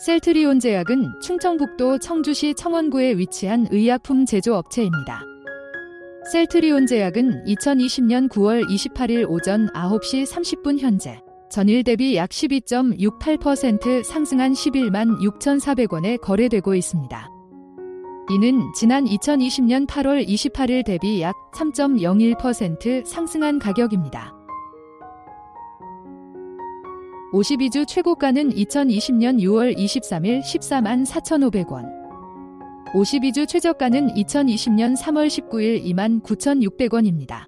셀트리온 제약은 충청북도 청주시 청원구에 위치한 의약품 제조업체입니다. 셀트리온 제약은 2020년 9월 28일 오전 9시 30분 현재 전일 대비 약 12.68% 상승한 11만 6,400원에 거래되고 있습니다. 이는 지난 2020년 8월 28일 대비 약 3.01% 상승한 가격입니다. 52주 최고가는 2020년 6월 23일 14만 4,500원. 52주 최저가는 2020년 3월 19일 2만 9,600원입니다.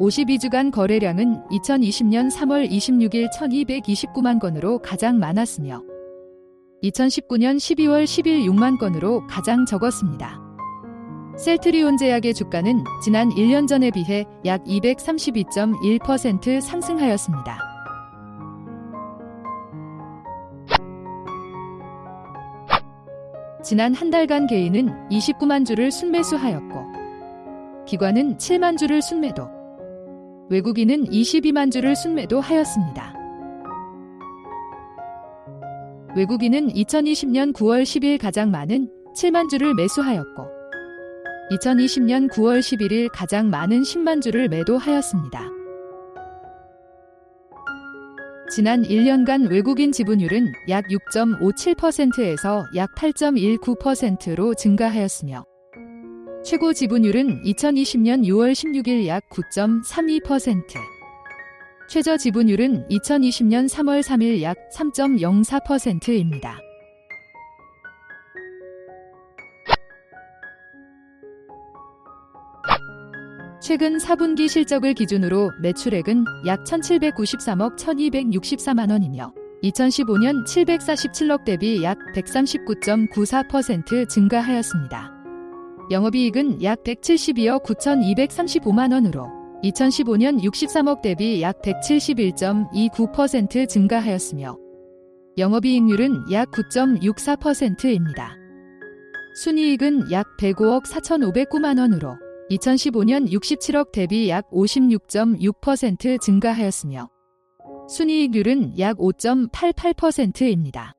52주간 거래량은 2020년 3월 26일 1229만 건으로 가장 많았으며 2019년 12월 10일 6만 건으로 가장 적었습니다. 셀트리온 제약의 주가는 지난 1년 전에 비해 약 232.1% 상승하였습니다. 지난 한 달간 개인은 29만 주를 순매수하였고 기관은 7만 주를 순매도 외국인은 22만 주를 순매도 하였습니다. 외국인은 2020년 9월 10일 가장 많은 7만 주를 매수하였고 2020년 9월 11일 가장 많은 10만 주를 매도하였습니다. 지난 1년간 외국인 지분율은 약 6.57%에서 약 8.19%로 증가하였으며 최고 지분율은 2020년 6월 16일 약 9.32%, 최저 지분율은 2020년 3월 3일 약 3.04%입니다. 최근 4분기 실적을 기준으로 매출액은 약 1793억 1264만 원이며 2015년 747억 대비 약 139.94% 증가하였습니다. 영업이익은 약 172억 9235만 원으로 2015년 63억 대비 약 171.29% 증가하였으며 영업이익률은 약 9.64%입니다. 순이익은 약 105억 4,509만 원으로 2015년 67억 대비 약 56.6% 증가하였으며 순이익률은 약 5.88%입니다.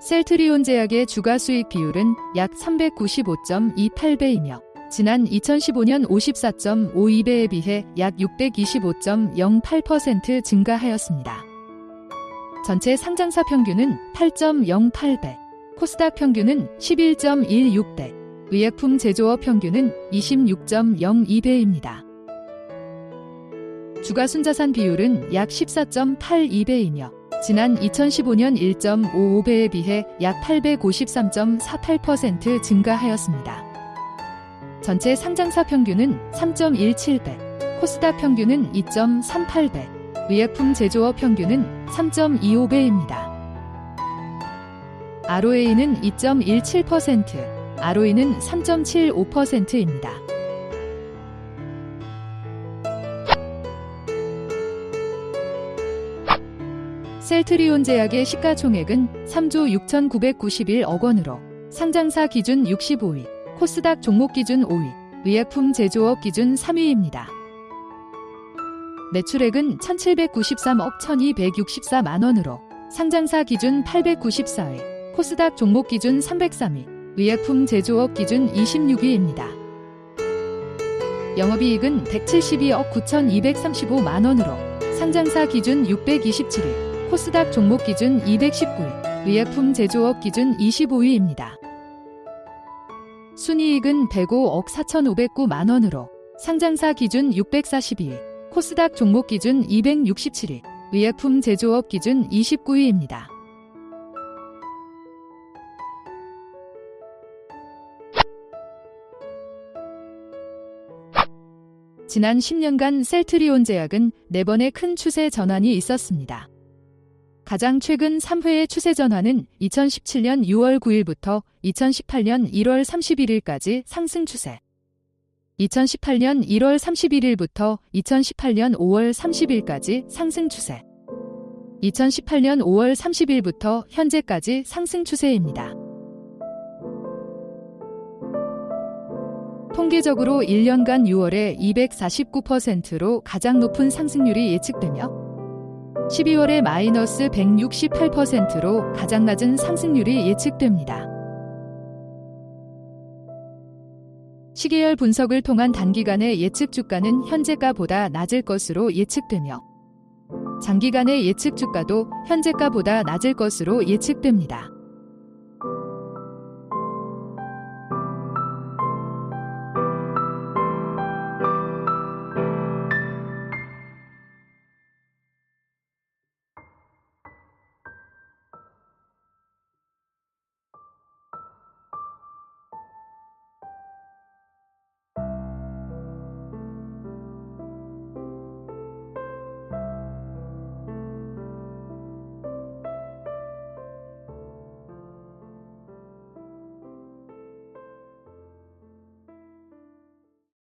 셀트리온 제약의 주가 수익 비율은 약 395.28배이며 지난 2015년 54.52배에 비해 약 625.08% 증가하였습니다. 전체 상장사 평균은 8.08배, 코스닥 평균은 11.16배, 의약품 제조업 평균은 26.02배입니다. 주가 순자산 비율은 약 14.82배이며 지난 2015년 1.55배에 비해 약 853.48% 증가하였습니다. 전체 상장사 평균은 3.17배, 코스닥 평균은 2.38배, 의약품 제조업 평균은 3.25배입니다. ROA는 2.17%, ROE는 3.75%입니다. 셀트리온 제약의 시가총액은 3조 6,991억 원으로 상장사 기준 65위, 코스닥 종목 기준 5위, 의약품 제조업 기준 3위입니다. 매출액은 1,793억 1,264만 원으로 상장사 기준 894위, 코스닥 종목 기준 303위, 의약품 제조업 기준 26위입니다. 영업이익은 172억 9,235만 원으로 상장사 기준 627위, 코스닥 종목 기준 219위, 의약품 제조업 기준 25위입니다. 순이익은 105억 4,509만 원으로 상장사 기준 642위, 코스닥 종목 기준 267위, 의약품 제조업 기준 29위입니다. 지난 10년간 셀트리온 제약은 4번의 큰 추세 전환이 있었습니다. 가장 최근 3회의 추세 전환은 2017년 6월 9일부터 2018년 1월 31일까지 상승 추세. 2018년 1월 31일부터 2018년 5월 30일까지 상승 추세. 2018년 5월 30일부터 현재까지 상승 추세입니다. 통계적으로 1년간 6월에 249%로 가장 높은 상승률이 예측되며 12월에 마이너스 168%로 가장 낮은 상승률이 예측됩니다. 시계열 분석을 통한 단기간의 예측 주가는 현재가보다 낮을 것으로 예측되며 장기간의 예측 주가도 현재가보다 낮을 것으로 예측됩니다.